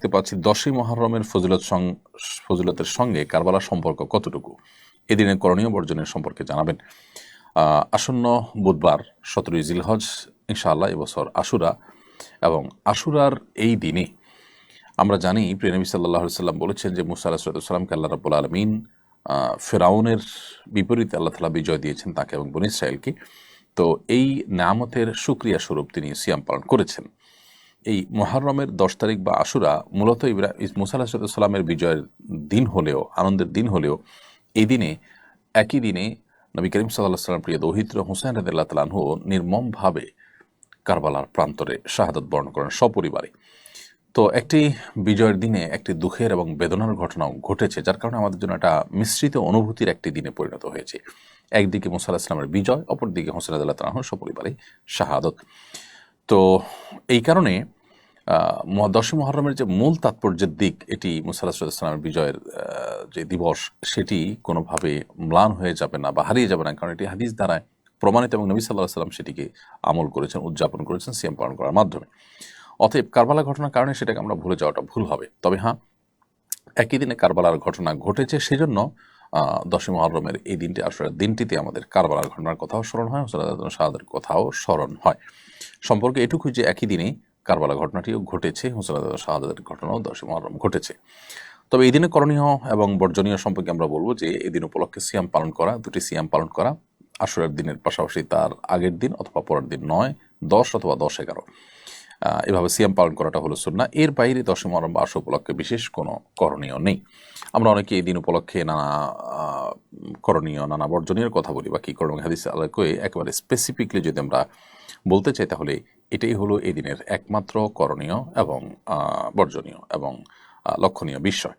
দেখতে পাচ্ছি দশই মহরমের ফজিলত ফজিলতের সঙ্গে কারবালার সম্পর্ক কতটুকু? এদিনের করণীয় বর্জনের সম্পর্কে জানাবেন। আসন্ন বুধবার সতেরোই জিলহজ, ইনশাআল্লাহ এবছর আশুরা এবং আশুরার এই দিনে আমরা জানি প্রিয়নবী সাল্লাহ সাল্লাম বলেছেন যে মুসা আলাহিসাল্লামকে আল্লাহ রাবুল আলমিন ফেরাউনের বিপরীতে আল্লাহ তালা বিজয় দিয়েছেন তাকে এবং বন ইসরায়েলকে। তো এই নামতের সুক্রিয়া স্বরূপ তিনি সিয়াম পালন করেছেন। এই মহারমের দশ তারিখ বা আশুরা মূলত ইব্রা, মুসা আলাহিসাল্লামের বিজয়ের দিন হলেও, আনন্দের দিন হলেও, এই দিনে, একই দিনে নবী করিম সাল্লাহ সাল্লাম প্রিয় দৌহিত্র হুসাইন রদুল্লাহ তালাহু নির্মমভাবে কারবালার প্রান্তরে শাহাদত বরণ করেন সপরিবারে। তো একটি বিজয়ের দিনে একটি দুঃখের এবং বেদনার ঘটনাও ঘটেছে, যার কারণে আমাদের জন্য একটা মিশ্রিত অনুভূতির একটি দিনে পরিণত হয়েছে। একদিকে মুসা আলাহ ইসলামের বিজয়, অপরদিকে হোসেন আদাল্লাহ তালাহ সপরিবারে শাহাদত। তো এই কারণে আহ, ম- মহরমের যে মূল তাৎপর্যের দিক এটি মুসা আলাহিসাল্লামের বিজয়ের যে দিবস সেটি কোনোভাবে ম্লান হয়ে যাবে না বা হারিয়ে যাবে না। কারণ এটি হাদিস দ্বারায় প্রমাণিত এবং নবী সাল্লাহ সাল্লাম সেটিকে আমল করেছেন উদযাপন করেছেন সিএম পালন করার মাধ্যমে। অতএব কারবালা ঘটনার কারণে সেটাকে আমরা ভুলে যাওয়াটা ভুল হবে। তবে হ্যাঁ একই দিনে কারবালার ঘটনা ঘটেছে সেজন্য দশই মহরমের এই দিনটি আসলে দিনটিতে আমাদের কারবালার ঘটনার কথাও স্মরণ হয় হোসেন শাহাদের কথাও স্মরণ হয়। সম্পর্কে এটুকু যে একই দিনে কারবালা ঘটনাটিও ঘটেছে হোসেন শাহাদের ঘটনাও দশই মহরম ঘটেছে। তবে এই দিনে করণীয় এবং বর্জনীয় সম্পর্কে আমরা বলব যে এই দিন উপলক্ষে সিয়াম পালন করা, দুটি সিয়াম পালন করা, আসরের দিনের পাশাপাশি তার আগের দিন অথবা পরের দিন নয়, দশ অথবা দশ এগারো। এভাবে সিয়াম পালন করাটা হলো সুন্না এর বাইরে দশম মহরম বা আশ উপলক্ষে বিশেষ কোনো করণীয় নেই। আমরা অনেকে এই দিন উপলক্ষে নানা করণীয়, নানা বর্জনীয় কথা বলি বা কি করণীয়, হাদিস আলোকে একেবারে স্পেসিফিকলি যদি আমরা বলতে চাই তাহলে এটাই হলো এই দিনের একমাত্র করণীয় এবং বর্জনীয় এবং লক্ষণীয় বিষয়।